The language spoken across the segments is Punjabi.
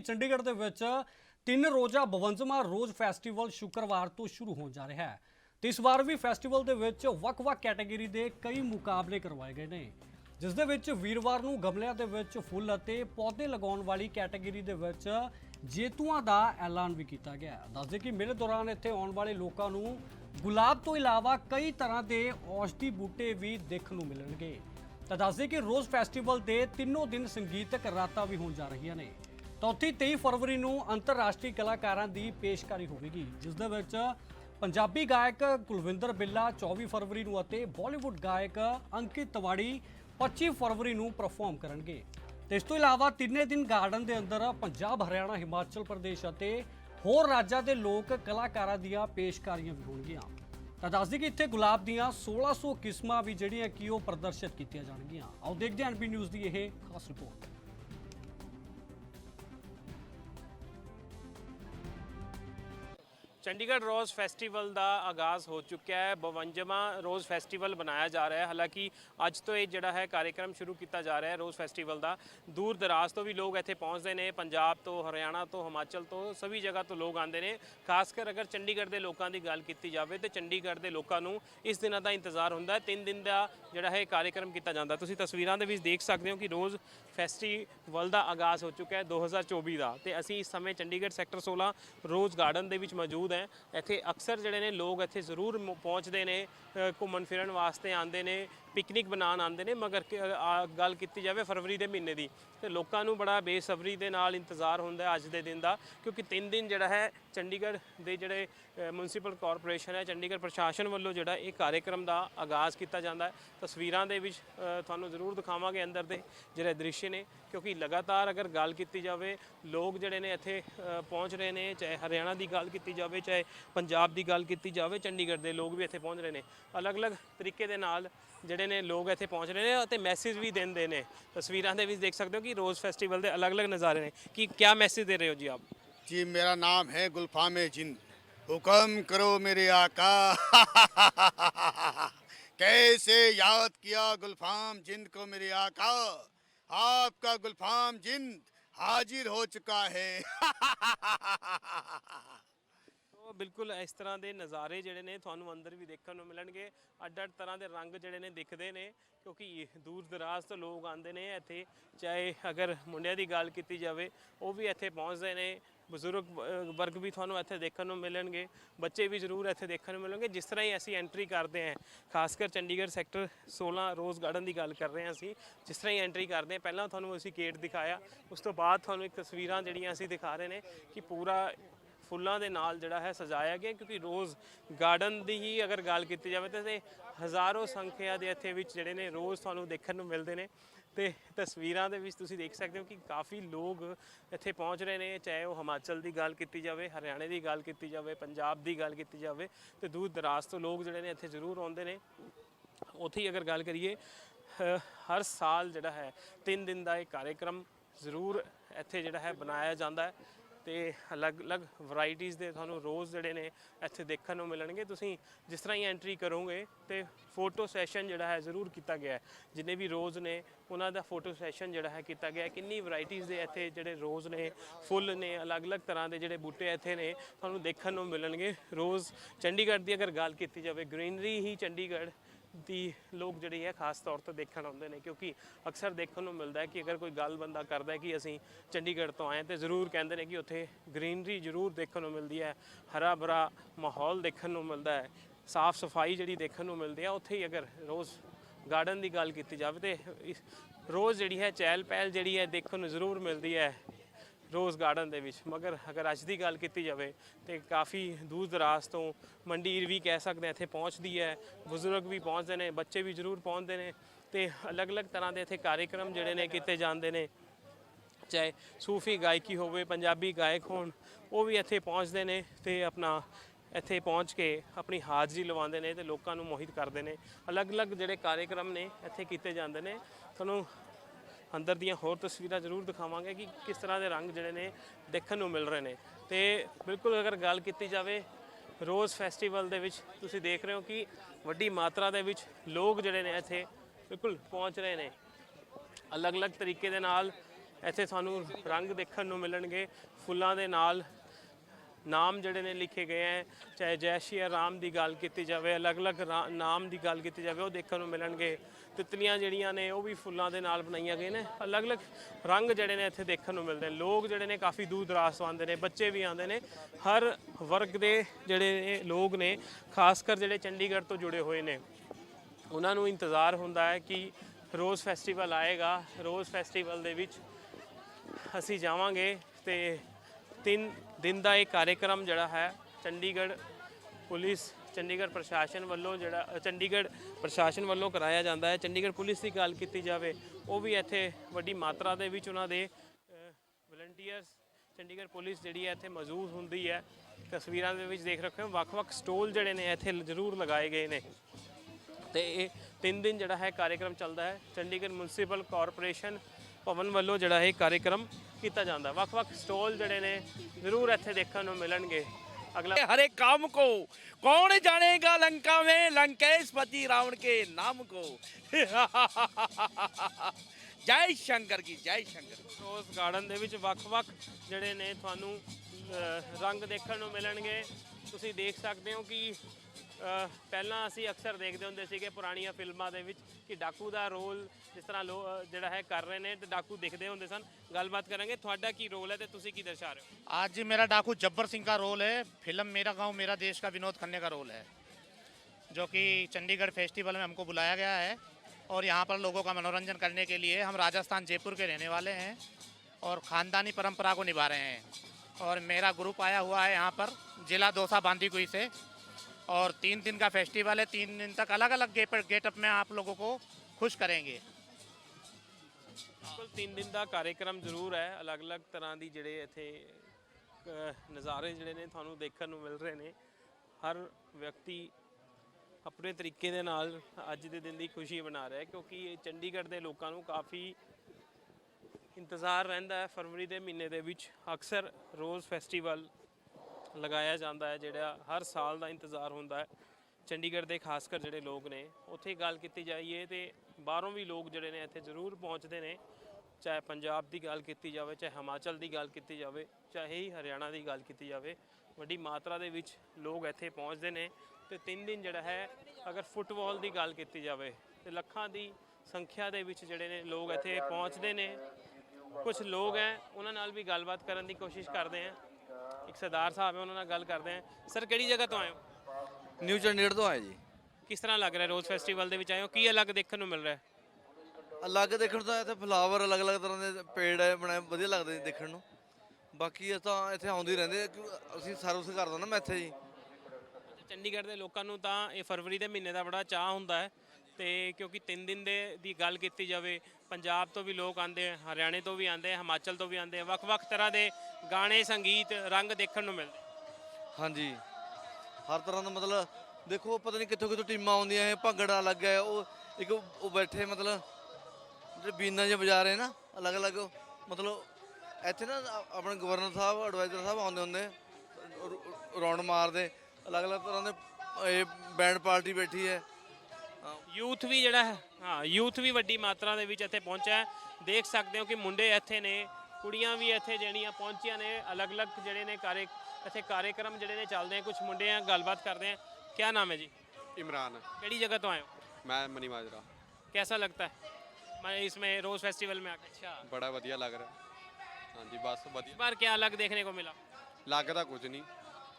ਚੰਡੀਗੜ੍ਹ ਦੇ ਵਿੱਚ ਤਿੰਨ ਰੋਜ਼ਾ 52ਵਾਂ ਰੋਜ਼ ਫੈਸਟੀਵਲ ਸ਼ੁੱਕਰਵਾਰ ਤੋਂ ਸ਼ੁਰੂ ਹੋਣ ਜਾ ਰਿਹਾ ਹੈ। ਤੇ ਇਸ ਵਾਰ ਵੀ ਫੈਸਟੀਵਲ ਦੇ ਵਿੱਚ ਵੱਖ-ਵੱਖ ਕੈਟਾਗਰੀ ਦੇ ਕਈ ਮੁਕਾਬਲੇ ਕਰਵਾਏ ਗਏ ਨੇ, ਜਿਸ ਦੇ ਵਿੱਚ ਵੀਰਵਾਰ ਨੂੰ ਗਮਲਿਆਂ ਦੇ ਵਿੱਚ ਫੁੱਲ ਅਤੇ ਪੌਦੇ ਲਗਾਉਣ ਵਾਲੀ ਕੈਟਾਗਰੀ ਦੇ ਵਿੱਚ ਜੇਤੂਆਂ ਦਾ ਐਲਾਨ ਵੀ ਕੀਤਾ ਗਿਆ। ਦੱਸਦੇ ਕਿ ਮੇਲੇ ਦੌਰਾਨ ਇੱਥੇ ਆਉਣ ਵਾਲੇ ਲੋਕਾਂ ਨੂੰ ਗੁਲਾਬ ਤੋਂ ਇਲਾਵਾ ਕਈ ਤਰ੍ਹਾਂ ਦੇ ਔਸ਼ਧੀ ਬੂਟੇ ਵੀ ਦੇਖਣ ਨੂੰ ਮਿਲਣਗੇ। ਤਾਂ ਦੱਸਦੇ ਕਿ ਰੋਜ਼ ਫੈਸਟੀਵਲ ਦੇ ਤਿੰਨੋਂ ਦਿਨ ਸੰਗੀਤਕ ਰਾਤਾਂ ਵੀ ਹੋਣ ਜਾ ਰਹੀਆਂ ਨੇ। ਤਾਂ ਉੱਥੇ 23 ਫਰਵਰੀ ਨੂੰ ਅੰਤਰਰਾਸ਼ਟਰੀ ਕਲਾਕਾਰਾਂ ਦੀ ਪੇਸ਼ਕਾਰੀ ਹੋਵੇਗੀ, ਜਿਸ ਦੇ ਵਿੱਚ ਪੰਜਾਬੀ ਗਾਇਕ ਕੁਲਵਿੰਦਰ ਬਿੱਲਾ 24 ਫਰਵਰੀ ਨੂੰ ਅਤੇ ਬਾਲੀਵੁੱਡ ਗਾਇਕ ਅੰਕਿਤ ਤਵਾੜੀ 25 ਫਰਵਰੀ ਨੂੰ ਪਰਫਾਰਮ ਕਰਨਗੇ। ਤੇ ਇਸ ਤੋਂ ਇਲਾਵਾ ਤਿੰਨੇ ਦਿਨ ਗਾਰਡਨ ਦੇ ਅੰਦਰ ਪੰਜਾਬ, ਹਰਿਆਣਾ, ਹਿਮਾਚਲ ਪ੍ਰਦੇਸ਼ ਅਤੇ ਹੋਰ ਰਾਜਾਂ ਦੇ ਲੋਕ ਕਲਾਕਾਰਾਂ ਦੀਆਂ ਪੇਸ਼ਕਾਰੀਆਂ ਵੀ ਹੋਣਗੀਆਂ। ਤਾਂ ਦੱਸਦੀ ਕਿ ਇੱਥੇ ਗੁਲਾਬ ਦੀਆਂ 1600 ਕਿਸਮਾਂ ਵੀ ਜਿਹੜੀਆਂ ਕਿ ਉਹ ਪ੍ਰਦਰਸ਼ਿਤ ਕੀਤੀਆਂ ਜਾਣਗੀਆਂ। ਆਓ ਦੇਖਦੇ ਹਾਂ ਐਨਪੀ ਨਿਊਜ਼ ਦੀ ਇਹ ਖਾਸ ਰਿਪੋਰਟ। ਚੰਡੀਗੜ੍ਹ ਰੋਜ਼ ਫੈਸਟੀਵਲ ਦਾ ਆਗਾਜ਼ ਹੋ ਚੁੱਕਿਆ ਹੈ। 52ਵਾਂ ਰੋਜ਼ ਫੈਸਟੀਵਲ ਬਣਾਇਆ ਜਾ ਰਿਹਾ ਹੈ। ਹਾਲਾਂਕਿ ਅੱਜ ਤੋਂ ਇਹ ਜਿਹੜਾ ਹੈ ਕਾਰਜਕ੍ਰਮ ਸ਼ੁਰੂ ਕੀਤਾ ਜਾ ਰਿਹਾ ਹੈ ਰੋਜ਼ ਫੈਸਟੀਵਲ ਦਾ। ਦੂਰ ਦਰਾਜ਼ ਤੋਂ ਵੀ ਲੋਕ ਇੱਥੇ ਪਹੁੰਚਦੇ ਨੇ। ਪੰਜਾਬ ਤੋਂ, ਹਰਿਆਣਾ ਤੋਂ, ਹਿਮਾਚਲ ਤੋਂ, ਸਭੀ ਜਗ੍ਹਾ ਤੋਂ ਲੋਕ ਆਉਂਦੇ ਨੇ। ਖਾਸ ਕਰ ਅਗਰ ਚੰਡੀਗੜ੍ਹ ਦੇ ਲੋਕਾਂ ਦੀ ਗੱਲ ਕੀਤੀ ਜਾਵੇ ਤੇ ਚੰਡੀਗੜ੍ਹ ਦੇ ਲੋਕਾਂ ਨੂੰ ਇਸ ਦਿਨਾਂ ਦਾ ਇੰਤਜ਼ਾਰ ਹੁੰਦਾ ਹੈ। ਤਿੰਨ ਦਿਨ ਦਾ ਜਿਹੜਾ ਹੈ ਇਹ ਕਾਰਜਕ੍ਰਮ ਕੀਤਾ ਜਾਂਦਾ। ਤੁਸੀਂ ਤਸਵੀਰਾਂ ਦੇ ਵਿੱਚ ਦੇਖ ਸਕਦੇ ਹੋ ਕਿ ਰੋਜ਼ ਫੈਸਟੀਵਲ ਦਾ ਆਗਾਜ਼ ਹੋ ਚੁੱਕਾ ਹੈ 2024 ਦਾ ਤੇ ਅਸੀਂ ਇਸ ਸਮੇਂ ਚੰਡੀਗੜ੍ਹ ਸੈਕਟਰ 16 ਰੋਜ਼ ਗਾਰਡਨ ਦੇ ਵਿੱਚ ਮੌਜੂਦ ਹੈ। ਇੱਥੇ ਅਕਸਰ ਜਿਹੜੇ ਨੇ ਲੋਕ ਇੱਥੇ ਜ਼ਰੂਰ ਮ- ਪਹੁੰਚਦੇ ਨੇ ਅ, ਘੁੰਮਣ ਫਿਰਨ ਵਾਸਤੇ ਆਉਂਦੇ ਨੇ ਪਿਕਨਿਕ ਬਣਾਉਣ ਆਉਂਦੇ ਨੇ ਮਗਰ ਕਿ- ਆ ਗੱਲ ਕੀਤੀ ਜਾਵੇ ਫਰਵਰੀ ਦੇ ਮਹੀਨੇ ਦੀ। ਤੇ ਲੋਕਾਂ ਨੂੰ ਬੜਾ ਬੇਸਬਰੀ ਦੇ ਨਾਲ ਇੰਤਜ਼ਾਰ ਹੁੰਦਾ ਅੱਜ ਦੇ ਦਿਨ ਦਾ, ਕਿਉਂਕਿ ਤਿੰਨ ਦਿਨ ਜਿਹੜਾ ਹੈ ਚੰਡੀਗੜ੍ਹ ਦੇ ਜਿਹੜੇ ਮਿਊਨਿਸਪਲ ਕਾਰਪੋਰੇਸ਼ਨ ਹੈ, ਚੰਡੀਗੜ੍ਹ ਪ੍ਰਸ਼ਾਸਨ ਵੱਲੋਂ ਜਿਹੜਾ ਇਹ ਕਾਰਜਕ੍ਰਮ ਦਾ ਆਗਾਜ਼ ਕੀਤਾ ਜਾਂਦਾ ਹੈ। ਤਸਵੀਰਾਂ ਦੇ ਵਿੱਚ ਤੁਹਾਨੂੰ ਜ਼ਰੂਰ ਦਿਖਾਵਾਂਗੇ ਅੰਦਰ ਦੇ ਜਿਹੜੇ ਦ੍ਰਿਸ਼ ਨੇ, ਕਿਉਂਕਿ ਲਗਾਤਾਰ ਅਗਰ ਗੱਲ ਕੀਤੀ ਜਾਵੇ, ਲੋਕ ਜਿਹੜੇ ਨੇ ਇੱਥੇ ਪਹੁੰਚ ਰਹੇ ਨੇ, ਚਾਹੇ ਹਰਿਆਣਾ ਦੀ ਗੱਲ ਕੀਤੀ ਜਾਵੇ, ਚਾਹੇ ਪੰਜਾਬ ਦੀ ਗੱਲ ਕੀਤੀ ਜਾਵੇ, ਚੰਡੀਗੜ੍ਹ ਦੇ ਲੋਕ ਵੀ ਇੱਥੇ ਪਹੁੰਚ ਰਹੇ ਨੇ। ਅਲੱਗ-ਅਲੱਗ ਤਰੀਕੇ ਦੇ ਨਾਲ ਜਿਹੜੇ ਨੇ ਲੋਕ ਇੱਥੇ ਪਹੁੰਚ ਰਹੇ ਨੇ ਅਤੇ ਮੈਸੇਜ ਵੀ ਦਿੰਦੇ ਨੇ। ਤਸਵੀਰਾਂ ਦੇ ਵਿੱਚ ਦੇਖ ਸਕਦੇ ਹੋ ਕਿ ਰੋਜ਼ ਫੈਸਟੀਵਲ ਦੇ ਅਲੱਗ-ਅਲੱਗ ਨਜ਼ਾਰੇ ਨੇ ਕਿ ਕੀ ਮੈਸੇਜ ਦੇ ਰਹੇ ਹੋ ਜੀ ਆਪ जी मेरा नाम है गुलफाम जिंद हुक्म करो मेरे आका कैसे याद किया गुलफाम जिंद को मेरे आका आपका गुलफाम जिंद हाजिर हो चुका है ਉਹ ਬਿਲਕੁਲ ਇਸ ਤਰ੍ਹਾਂ ਦੇ ਨਜ਼ਾਰੇ ਜਿਹੜੇ ਨੇ ਤੁਹਾਨੂੰ ਅੰਦਰ ਵੀ ਦੇਖਣ ਨੂੰ ਮਿਲਣਗੇ। ਅੱਡ ਅੱਡ ਤਰ੍ਹਾਂ ਦੇ ਰੰਗ ਜਿਹੜੇ ਨੇ ਦਿਖਦੇ ਨੇ, ਕਿਉਂਕਿ ਦੂਰ ਦਰਾਜ਼ ਤੋਂ ਲੋਕ ਆਉਂਦੇ ਨੇ ਇੱਥੇ। ਚਾਹੇ ਅਗਰ ਮੁੰਡਿਆਂ ਦੀ ਗੱਲ ਕੀਤੀ ਜਾਵੇ, ਉਹ ਵੀ ਇੱਥੇ ਪਹੁੰਚਦੇ ਨੇ। ਬਜ਼ੁਰਗ ਵਰਗ ਵੀ ਤੁਹਾਨੂੰ ਇੱਥੇ ਦੇਖਣ ਨੂੰ ਮਿਲਣਗੇ। ਬੱਚੇ ਵੀ ਜ਼ਰੂਰ ਇੱਥੇ ਦੇਖਣ ਨੂੰ ਮਿਲਣਗੇ। ਜਿਸ ਤਰ੍ਹਾਂ ਹੀ ਅਸੀਂ ਐਂਟਰੀ ਕਰਦੇ ਹਾਂ, ਖਾਸ ਕਰ ਚੰਡੀਗੜ੍ਹ ਸੈਕਟਰ 16 ਰੋਜ਼ ਗਾਰਡਨ ਦੀ ਗੱਲ ਕਰ ਰਹੇ ਹਾਂ ਅਸੀਂ। ਜਿਸ ਤਰ੍ਹਾਂ ਹੀ ਐਂਟਰੀ ਕਰਦੇ ਹਾਂ, ਪਹਿਲਾਂ ਤੁਹਾਨੂੰ ਅਸੀਂ ਗੇਟ ਦਿਖਾਇਆ। ਉਸ ਤੋਂ ਬਾਅਦ ਤੁਹਾਨੂੰ ਇੱਕ ਤਸਵੀਰਾਂ ਜਿਹੜੀਆਂ ਅਸੀਂ ਦਿਖਾ ਰਹੇ ਨੇ ਕਿ ਪੂਰਾ ਫੁੱਲਾਂ ਦੇ ਨਾਲ ਜਿਹੜਾ ਹੈ ਸਜਾਇਆ ਗਿਆ, ਕਿਉਂਕਿ ਰੋਜ਼ ਗਾਰਡਨ ਦੀ ਹੀ ਅਗਰ ਗੱਲ ਕੀਤੀ ਜਾਵੇ ਤਾਂ ਤੇ ਹਜ਼ਾਰੋਂ ਸੰਖਿਆ ਦੇ ਇੱਥੇ ਵਿੱਚ ਜਿਹੜੇ ਨੇ ਰੋਜ਼ ਤੁਹਾਨੂੰ ਦੇਖਣ ਨੂੰ ਮਿਲਦੇ ਨੇ ਤੇ ਤਸਵੀਰਾਂ ਦੇ ਵਿੱਚ ਤੁਸੀਂ ਦੇਖ ਸਕਦੇ ਹੋ ਕਿ ਕਾਫੀ ਲੋਕ ਇੱਥੇ ਪਹੁੰਚ ਰਹੇ ਨੇ, ਚਾਹੇ ਉਹ ਹਿਮਾਚਲ ਦੀ ਗੱਲ ਕੀਤੀ ਜਾਵੇ, ਹਰਿਆਣੇ ਦੀ ਗੱਲ ਕੀਤੀ ਜਾਵੇ, ਪੰਜਾਬ ਦੀ ਗੱਲ ਕੀਤੀ ਜਾਵੇ ਤੇ ਦੂਰ ਦਰਾਜ਼ ਤੋਂ ਲੋਕ ਜਿਹੜੇ ਨੇ ਇੱਥੇ ਜ਼ਰੂਰ ਆਉਂਦੇ ਨੇ। ਉੱਥੇ ਹੀ ਅਗਰ ਗੱਲ ਕਰੀਏ ਹਰ ਸਾਲ ਜਿਹੜਾ ਹੈ 3 ਦਿਨ ਦਾ ਇਹ ਕਾਰਜਕ੍ਰਮ ਜ਼ਰੂਰ ਇੱਥੇ ਜਿਹੜਾ ਹੈ ਬਣਾਇਆ ਜਾਂਦਾ ਹੈ। ਤੇ ਅਲੱਗ-ਅਲੱਗ ਵੈਰਾਈਟੀਆਂ ਦੇ ਤੁਹਾਨੂੰ ਰੋਜ਼ ਜਿਹੜੇ ਨੇ ਇੱਥੇ ਦੇਖਣ ਨੂੰ ਮਿਲਣਗੇ। ਤੁਸੀਂ ਜਿਸ ਤਰ੍ਹਾਂ ਹੀ ਐਂਟਰੀ ਕਰੋਗੇ ਤੇ ਫੋਟੋ ਸੈਸ਼ਨ ਜਿਹੜਾ ਹੈ ਜ਼ਰੂਰ ਕੀਤਾ ਗਿਆ ਹੈ। ਜਿੰਨੇ ਵੀ ਰੋਜ਼ ਨੇ, ਉਹਨਾਂ ਦਾ ਫੋਟੋ ਸੈਸ਼ਨ ਜਿਹੜਾ ਹੈ ਕੀਤਾ ਗਿਆ ਕਿੰਨੀ ਵੈਰਾਈਟੀਆਂ ਦੇ ਇੱਥੇ ਜਿਹੜੇ ਰੋਜ਼ ਨੇ ਫੁੱਲ ਨੇ ਅਲੱਗ-ਅਲੱਗ ਤਰ੍ਹਾਂ ਦੇ ਜਿਹੜੇ ਬੂਟੇ ਇੱਥੇ ਨੇ, ਤੁਹਾਨੂੰ ਦੇਖਣ ਨੂੰ ਮਿਲਣਗੇ। ਰੋਜ਼ ਚੰਡੀਗੜ੍ਹ ਦੀ ਅਗਰ ਗੱਲ ਕੀਤੀ ਜਾਵੇ ਗ੍ਰੀਨਰੀ ਹੀ ਚੰਡੀਗੜ੍ਹ ਦੀ ਲੋਕ ਜਿਹੜੇ ਹੈ ਖਾਸ ਤੌਰ ਤੇ ਦੇਖਣ ਆਉਂਦੇ ਨੇ, ਕਿਉਂਕਿ ਅਕਸਰ ਦੇਖਣ ਨੂੰ ਮਿਲਦਾ ਹੈ ਕਿ ਅਗਰ ਕੋਈ ਗੱਲ ਬੰਦਾ ਕਰਦਾ ਹੈ ਕਿ ਅਸੀਂ ਚੰਡੀਗੜ੍ਹ ਤੋਂ ਆਏ ਹਾਂ, ਤੇ ਜ਼ਰੂਰ ਕਹਿੰਦੇ ਨੇ ਕਿ ਉੱਥੇ ਗ੍ਰੀਨਰੀ ਜ਼ਰੂਰ ਦੇਖਣ ਨੂੰ ਮਿਲਦੀ ਹੈ, ਹਰਾ ਭਰਾ ਮਾਹੌਲ ਦੇਖਣ ਨੂੰ ਮਿਲਦਾ ਹੈ, ਸਾਫ਼ ਸਫ਼ਾਈ ਜਿਹੜੀ ਦੇਖਣ ਨੂੰ ਮਿਲਦੀ ਹੈ, ਉੱਥੇ ਹੀ ਅਗਰ ਰੋਜ਼ ਗਾਰਡਨ ਦੀ ਗੱਲ ਕੀਤੀ ਜਾਵੇ ਤੇ ਇਸ- ਰੋਜ਼ ਜਿਹੜੀ ਹੈ ਚਹਿਲ ਪਹਿਲ ਜਿਹੜੀ ਹੈ ਦੇਖਣ ਨੂੰ ਜ਼ਰੂਰ ਮਿਲਦੀ ਹੈ। ਰੋਜ਼ ਗਾਰਡਨ ਦੇ ਵਿੱਚ। ਮਗਰ ਅਗਰ ਅੱਜ ਦੀ ਗੱਲ ਕੀਤੀ ਜਾਵੇ ਤੇ ਕਾਫੀ ਦੂਰ ਦਰਾਜ਼ ਤੋਂ ਮੰਡੀਰ ਵੀ ਕਹਿ ਸਕਦੇ ਹਾਂ ਇੱਥੇ ਪਹੁੰਚਦੀ ਹੈ। ਬਜ਼ੁਰਗ ਵੀ ਪਹੁੰਚਦੇ ਨੇ, ਬੱਚੇ ਵੀ ਜ਼ਰੂਰ ਪਹੁੰਚਦੇ ਨੇ ਤੇ ਅਲੱਗ-ਅਲੱਗ ਤਰ੍ਹਾਂ ਦੇ ਇੱਥੇ ਕਾਰਜਕ੍ਰਮ ਜਿਹੜੇ ਨੇ ਕੀਤੇ ਜਾਂਦੇ ਨੇ। ਚਾਹੇ ਸੂਫੀ ਗਾਇਕੀ ਹੋਵੇ, ਪੰਜਾਬੀ ਗਾਇਕ ਹੋਣ, ਉਹ ਵੀ ਇੱਥੇ ਪਹੁੰਚਦੇ ਨੇ ਤੇ ਆਪਣਾ ਇੱਥੇ ਪਹੁੰਚ ਕੇ ਆਪਣੀ ਹਾਜ਼ਰੀ ਲਵਾਉਂਦੇ ਨੇ ਤੇ ਲੋਕਾਂ ਨੂੰ ਮੋਹਿਤ ਕਰਦੇ ਨੇ। ਅਲੱਗ-ਅਲੱਗ ਜਿਹੜੇ ਕਾਰਜਕ੍ਰਮ ਨੇ ਇੱਥੇ ਕੀਤੇ ਜਾਂਦੇ ਨੇ। ਤੁਹਾਨੂੰ ਅੰਦਰ ਦੀਆਂ ਹੋਰ ਤਸਵੀਰਾਂ ਜ਼ਰੂਰ ਦਿਖਾਵਾਂਗੇ ਕਿ ਕਿਸ ਤਰ੍ਹਾਂ ਦੇ ਰੰਗ ਜਿਹੜੇ ਨੇ ਦੇਖਣ ਨੂੰ ਮਿਲ ਰਹੇ ਨੇ। ਤੇ ਬਿਲਕੁਲ ਅਗਰ ਗੱਲ ਕੀਤੀ ਜਾਵੇ ਰੋਜ਼ ਫੈਸਟੀਵਲ ਦੇ ਵਿੱਚ, ਤੁਸੀਂ ਦੇਖ ਰਹੇ ਹੋ ਕਿ ਵੱਡੀ ਮਾਤਰਾ ਦੇ ਵਿੱਚ ਲੋਕ ਜਿਹੜੇ ਨੇ ਇੱਥੇ ਬਿਲਕੁਲ ਪਹੁੰਚ ਰਹੇ ਨੇ। ਅਲੱਗ-ਅਲੱਗ ਤਰੀਕੇ ਦੇ ਨਾਲ ਇੱਥੇ ਸਾਨੂੰ ਰੰਗ ਦੇਖਣ ਨੂੰ ਮਿਲਣਗੇ। ਫੁੱਲਾਂ ਦੇ ਨਾਲ ਨਾਮ ਜਿਹੜੇ ਨੇ ਲਿਖੇ ਗਏ ਹੈ। ਚਾਹੇ ਜੈ ਸ਼੍ਰੀ ਰਾਮ ਦੀ ਗੱਲ ਕੀਤੀ ਜਾਵੇ, ਅਲੱਗ-ਅਲੱਗ ਰਾ- ਨਾਮ ਦੀ ਗੱਲ ਕੀਤੀ ਜਾਵੇ, ਉਹ ਦੇਖਣ ਨੂੰ ਮਿਲਣਗੇ। ਤਿਤਲੀਆਂ ਜਿਹੜੀਆਂ ਨੇ, ਉਹ ਵੀ ਫੁੱਲਾਂ ਦੇ ਨਾਲ ਬਣਾਈਆਂ ਗਈਆਂ ਨੇ। ਅਲੱਗ-ਅਲੱਗ ਰੰਗ ਜਿਹੜੇ ਨੇ ਇੱਥੇ ਦੇਖਣ ਨੂੰ ਮਿਲਦੇ ਨੇ। ਲੋਕ ਜਿਹੜੇ ਨੇ ਕਾਫੀ ਦੂਰ ਦਰਾਜ਼ ਤੋਂ ਆਉਂਦੇ ਨੇ, ਬੱਚੇ ਵੀ ਆਉਂਦੇ ਨੇ। ਹਰ ਵਰਗ ਦੇ ਜਿਹੜੇ ਲੋਕ ਨੇ, ਖਾਸ ਕਰ ਜਿਹੜੇ ਚੰਡੀਗੜ੍ਹ ਤੋਂ ਜੁੜੇ ਹੋਏ ਨੇ, ਉਹਨਾਂ ਨੂੰ ਇੰਤਜ਼ਾਰ ਹੁੰਦਾ ਹੈ ਕਿ ਰੋਜ਼ ਫੈਸਟੀਵਲ ਆਏਗਾ। ਰੋਜ਼ ਫੈਸਟੀਵਲ ਦੇ ਵਿੱਚ ਅਸੀਂ ਜਾਵਾਂਗੇ ਤੇ ਤਿੰਨ ਦਿਨ ਦਾ ਇਹ ਕਾਰਜਕ੍ਰਮ ਜਿਹੜਾ ਹੈ, ਚੰਡੀਗੜ੍ਹ ਪੁਲਿਸ ਚੰਡੀਗੜ੍ਹ ਪ੍ਰਸ਼ਾਸਨ ਵੱਲੋਂ ਜਿਹੜਾ ਅ, ਚੰਡੀਗੜ੍ਹ ਪ੍ਰਸ਼ਾਸਨ ਵੱਲੋਂ ਕਰਾਇਆ ਜਾਂਦਾ ਹੈ। ਚੰਡੀਗੜ੍ਹ ਪੁਲਿਸ ਦੀ ਗੱਲ ਕੀਤੀ ਜਾਵੇ ਉਹ ਵੀ ਇੱਥੇ ਵੱਡੀ ਮਾਤਰਾ ਦੇ ਵਿੱਚ ਉਹਨਾਂ ਦੇ ਵਲੰਟੀਅਰਸ ਚੰਡੀਗੜ੍ਹ ਪੁਲਿਸ ਜਿਹੜੀ ਹੈ ਇੱਥੇ ਮੌਜੂਦ ਹੁੰਦੀ ਹੈ। ਤਸਵੀਰਾਂ ਦੇ ਵਿੱਚ ਦੇਖ ਰੱਖਿਓ ਵੱਖ-ਵੱਖ ਸਟੋਲ ਜਿਹੜੇ ਨੇ ਇੱਥੇ ਜ਼ਰੂਰ ਲਗਾਏ ਗਏ ਨੇ। ਤੇ ਇਹ ਤਿੰਨ ਦਿਨ ਜਿਹੜਾ ਹੈ ਕਾਰਜਕ੍ਰਮ ਚੱਲਦਾ ਹੈ। ਚੰਡੀਗੜ੍ਹ ਮਿਊਨਿਸਪਲ ਕਾਰਪੋਰੇਸ਼ਨ ਭਵਨ ਵੱਲੋਂ ਜਿਹੜਾ ਇਹ ਕਾਰਜਕ੍ਰਮ ਕੀਤਾ ਜਾਂਦਾ। ਵੱਖ-ਵੱਖ ਸਟਾਲ ਜਿਹੜੇ ਨੇ ਜ਼ਰੂਰ ਇੱਥੇ ਦੇਖਣ ਨੂੰ ਮਿਲਣਗੇ। ਅਗਲਾ हरे काम को कौन जानेगा लंका में लंकेश पति रावण के नाम को जय शंकर की जय शंकर ਰੋਜ਼ ਗਾਰਡਨ ਦੇ ਵਿੱਚ ਵੱਖ-ਵੱਖ ਜਿਹੜੇ ਨੇ ਤੁਹਾਨੂੰ ਅ, ਰੰਗ ਦੇਖਣ ਨੂੰ ਮਿਲਣਗੇ ਤੁਸੀਂ ਦੇਖ ਸਕਦੇ ਹੋ ਕਿ ਅ, ਪਹਿਲਾਂ ਅਸੀਂ ਅਕਸਰ ਦੇਖਦੇ ਹੁੰਦੇ ਸੀਗੇ ਪੁਰਾਣੀਆਂ ਫਿਲਮਾਂ ਦੇ ਵਿੱਚ ਕਿ ਡਾਕੂ ਦਾ ਰੋਲ ਜਿਸ ਤਰ੍ਹਾਂ ਲੋ ਅ, ਜਿਹੜਾ ਹੈ ਕਰ ਰਹੇ ਨੇ ਤੇ ਡਾਕੂ ਦਿਖਦੇ ਹੁੰਦੇ ਸਨ ਗੱਲਬਾਤ ਕਰਾਂਗੇ ਤੁਹਾਡਾ ਕੀ ਰੋਲ ਹੈ ਤੇ ਤੁਸੀਂ ਕੀ ਦਰਸਾ ਰਹੇ ਹੋ आज जी मेरा डाकू जब्बर सिंह का रोल है फिल्म मेरा गांव मेरा देश का विनोद खन्ने का रोल है जो कि चंडीगढ़ फेस्टिवल में हमको बुलाया गया है और यहाँ पर लोगों का मनोरंजन करने के लिए हम राजस्थान जयपुर के रहने वाले हैं और ख़ानदानी परंपरा को निभा रहे हैं और मेरा ग्रुप आया हुआ है यहाँ पर जिला दौसा बांदीकुई से और तीन दिन का फेस्टिवल है तीन दिन तक अलग अलग गेटअप में आप लोगों को खुश करेंगे ਬਿਲਕੁਲ 3 ਦਿਨ ਦਾ ਕਾਰਜਕ੍ਰਮ ਜ਼ਰੂਰ ਹੈ ਅਲੱਗ-ਅਲੱਗ ਤਰ੍ਹਾਂ ਦੀ ਜਿਹੜੇ ਇੱਥੇ ਅ, ਨਜ਼ਾਰੇ ਜਿਹੜੇ ਨੇ ਤੁਹਾਨੂੰ ਦੇਖਣ ਨੂੰ ਮਿਲ ਰਹੇ ਨੇ ਹਰ ਵਿਅਕਤੀ ਆਪਣੇ ਤਰੀਕੇ ਦੇ ਨਾਲ ਅੱਜ ਦੇ ਦਿਨ ਦੀ ਖੁਸ਼ੀ ਮਨਾ ਰਿਹਾ ਹੈ ਕਿਉਂਕਿ ਇਹ ਚੰਡੀਗੜ੍ਹ ਦੇ ਲੋਕਾਂ ਨੂੰ ਕਾਫੀ ਇੰਤਜ਼ਾਰ ਰਹਿੰਦਾ ਹੈ ਫਰਵਰੀ ਦੇ ਮਹੀਨੇ ਦੇ ਵਿੱਚ ਅਕਸਰ ਰੋਜ਼ ਫੈਸਟੀਵਲ ਲਗਾਇਆ ਜਾਂਦਾ ਹੈ, ਜਿਹੜਾ ਹਰ ਸਾਲ ਦਾ ਇੰਤਜ਼ਾਰ ਹੁੰਦਾ ਹੈ। ਚੰਡੀਗੜ੍ਹ ਦੇ ਖਾਸ ਕਰ ਜਿਹੜੇ ਲੋਕ ਨੇ, ਉੱਥੇ ਗੱਲ ਕੀਤੀ ਜਾਈਏ ਤੇ ਬਾਹਰੋਂ ਵੀ ਲੋਕ ਜਿਹੜੇ ਨੇ ਇੱਥੇ ਜ਼ਰੂਰ ਪਹੁੰਚਦੇ ਨੇ। ਚਾਹੇ ਪੰਜਾਬ ਦੀ ਗੱਲ ਕੀਤੀ ਜਾਵੇ, ਚਾਹੇ ਹਿਮਾਚਲ ਦੀ ਗੱਲ ਕੀਤੀ ਜਾਵੇ, ਚਾਹੇ ਹੀ ਹਰਿਆਣਾ ਦੀ ਗੱਲ ਕੀਤੀ ਜਾਵੇ, ਵੱਡੀ ਮਾਤਰਾ ਦੇ ਵਿੱਚ ਲੋਕ ਇੱਥੇ ਪਹੁੰਚਦੇ ਨੇ। ਤੇ ਤਿੰਨ ਦਿਨ ਜਿਹੜਾ ਹੈ, ਅਗਰ ਫੁੱਟਬਾਲ ਦੀ ਗੱਲ ਕੀਤੀ ਜਾਵੇ, ਤੇ ਲੱਖਾਂ ਦੀ ਸੰਖਿਆ ਦੇ ਵਿੱਚ ਜਿਹੜੇ ਨੇ ਲੋਕ ਇੱਥੇ ਪਹੁੰਚਦੇ ਨੇ। ਕੁਝ ਲੋਕ ਹੈ, ਉਹਨਾਂ ਨਾਲ ਵੀ ਗੱਲਬਾਤ ਕਰਨ ਦੀ ਕੋਸ਼ਿਸ਼ ਕਰਦੇ ਆ। ਇੱਕ ਸਰਦਾਰ ਸਾਹਿਬ ਹੈ ਉਹਨਾਂ ਨਾਲ ਗੱਲ ਕਰਦੇ ਆ ਸਰ ਕਿਹੜੀ ਜਗ੍ਹਾ ਤੋਂ ਆਏ ਹੋ? ਨਿਊ ਚੰਡੀਗੜ੍ਹ ਤੋਂ ਆਏ ਜੀ। ਕਿਸ ਤਰ੍ਹਾਂ ਲੱਗ ਰਿਹਾ ਰੋਜ਼ ਫੈਸਟੀਵਲ ਦੇ ਵਿੱਚ ਆਏ ਹੋ? ਕੀ ਅਲੱਗ ਦੇਖਣ ਨੂੰ ਮਿਲ ਰਿਹਾ? ਹੈ ਅਲੱਗ ਦੇਖਣ ਨੂੰ ਤਾਂ ਇੱਥੇ ਫਲਾਵਰ ਅਲੱਗ-ਅਲੱਗ ਤਰ੍ਹਾਂ ਦੇ ਪੇੜ ਹੈ ਬਣਾਏ ਵਧੀਆ ਲੱਗਦੇ ਜੀ ਦੇਖਣ ਨੂੰ। ਬਾਕੀ ਇਹ ਤਾਂ ਇੱਥੇ ਆਉਂਦੇ ਹੀ ਰਹਿੰਦੇ ਆ, ਕਿਉਂ ਅਸੀਂ ਸਰਵਿਸ ਕਰਦਾ ਨਾ ਮੈਂ ਇੱਥੇ ਜੀ। ਤੇ ਚੰਡੀਗੜ੍ਹ ਦੇ ਲੋਕਾਂ ਨੂੰ ਤਾਂ ਇਹ ਫਰਵਰੀ ਦੇ ਮਹੀਨੇ ਦਾ ਬੜਾ ਚਾਹ ਹੁੰਦਾ ਹੈ ਤੇ ਕਿਉਂਕਿ 3 ਦਿਨ ਦੇ ਦੀ ਗੱਲ ਕੀਤੀ ਜਾਵੇ ਪੰਜਾਬ ਤੋਂ ਵੀ ਲੋਕ ਆਉਂਦੇ ਆ ਹਰਿਆਣੇ ਤੋਂ ਵੀ ਆਉਂਦੇ ਆ ਹਿਮਾਚਲ ਤੋਂ ਵੀ ਆਉਂਦੇ ਆ ਵੱਖ-ਵੱਖ ਤਰ੍ਹਾਂ ਦੇ ਗਾਣੇ ਸੰਗੀਤ ਰੰਗ ਦੇਖਣ ਨੂੰ ਮਿਲਦੇ। ਹਾਂਜੀ। ਹਰ ਤਰ੍ਹਾਂ ਦਾ ਮਤਲਬ ਦੇਖੋ ਪਤਾ ਨਹੀਂ ਕਿੱਥੋਂ ਕਿੱਥੋਂ ਟੀਮਾਂ ਆਉਂਦੀਆਂ ਇਹ ਭੰਗੜਾ ਅਲੱਗ ਹੈ ਉਹ ਇੱਕ ਉਹ ਬੈਠੇ ਮਤਲਬ ਜਿਹੜੇ ਬੀਨਾ ਜਿਹਾ ਵਜਾ ਰਹੇ ਨਾ ਅਲੱਗ-ਅਲੱਗ ਮਤਲਬ ਇੱਥੇ ਨਾ ਆਪਣੇ ਗਵਰਨਰ ਸਾਹਿਬ ਐਡਵਾਈਜ਼ਰ ਸਾਹਿਬ ਆਉਂਦੇ ਹੁੰਦੇ ਰੌਂਡ ਮਾਰਦੇ ਅਲੱਗ-ਅਲੱਗ ਤਰ੍ਹਾਂ ਦੇ ਇਹ ਬੈਂਡ ਪਾਰਟੀ ਬੈਠੀ ਹੈ। ਯੂਥ ਵੀ ਜਿਹੜਾ ਹੈ ਹਾਂ ਯੂਥ ਵੀ ਵੱਡੀ ਮਾਤਰਾ ਦੇ ਵਿੱਚ ਇੱਥੇ ਪਹੁੰਚਿਆ ਹੈ। ਦੇਖ ਸਕਦੇ ਹੋ ਕਿ ਮੁੰਡੇ ਇੱਥੇ ਨੇ ਕੁੜੀਆਂ ਵੀ ਇੱਥੇ ਜਿਹੜੀਆਂ ਪਹੁੰਚੀਆਂ ਨੇ ਅਲੱਗ-ਅਲੱਗ ਜਿਹੜੇ ਨੇ ਕਾਰੇ ਇੱਥੇ ਕਾਰਜਕ੍ਰਮ ਜਿਹੜੇ ਨੇ ਚੱਲਦੇ ਆ ਕੁਝ ਮੁੰਡੇ ਆ ਗੱਲਬਾਤ ਕਰਦੇ ਆ ਕੀ ਨਾਮ ਹੈ ਜੀ इमरान ਕਿਹੜੀ जगह तो आए हो मैं मनी माजरा कैसा लगता है मैं इसमें रोज फेस्टिवल में आके अच्छा बड़ा वधिया लग रहा हाँ जी बस इस वधिया बार क्या अलग देखने को मिला लगता कुछ नहीं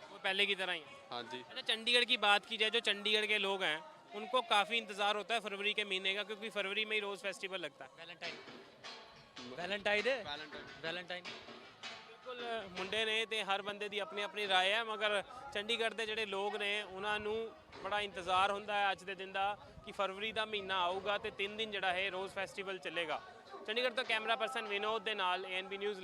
वो पहले की तरह ही है हाँ जी अच्छा चंडीगढ़ की बात की जाए जो चंडीगढ़ के लोग हैं उनको काफ़ी इंतज़ार होता है फरवरी के महीने का क्योंकि फरवरी में ही रोज़ फेस्टिवल लगता है वैलेंटाइन ਵੈਲੈਂਟਾਈਨ ਵੈਲੈਂਟਾਈਨ ਵੈਲੈਂਟਾਈਨ ਬਿਲਕੁਲ ਮੁੰਡੇ ਨੇ ਤੇ ਹਰ ਬੰਦੇ ਦੀ ਆਪਣੀ ਆਪਣੀ رائے ਹੈ ਮਗਰ ਚੰਡੀਗੜ੍ਹ ਦੇ ਜਿਹੜੇ ਲੋਕ ਨੇ ਉਹਨਾਂ ਨੂੰ ਬੜਾ ਇੰਤਜ਼ਾਰ ਹੁੰਦਾ ਹੈ ਅੱਜ ਦੇ ਦਿਨ ਦਾ ਕਿ ਫਰਵਰੀ ਦਾ ਮਹੀਨਾ ਆਊਗਾ ਤੇ ਤਿੰਨ ਦਿਨ ਜਿਹੜਾ ਹੈ ਰੋਜ਼ ਫੈਸਟੀਵਲ ਚੱਲੇਗਾ। ਚੰਡੀਗੜ੍ਹ ਤੋਂ ਕੈਮਰਾ ਪਰਸਨ ਵਿਨੋਦ ਦੇ ਨਾਲ ਏਐਨਬੀ ਨਿਊਜ਼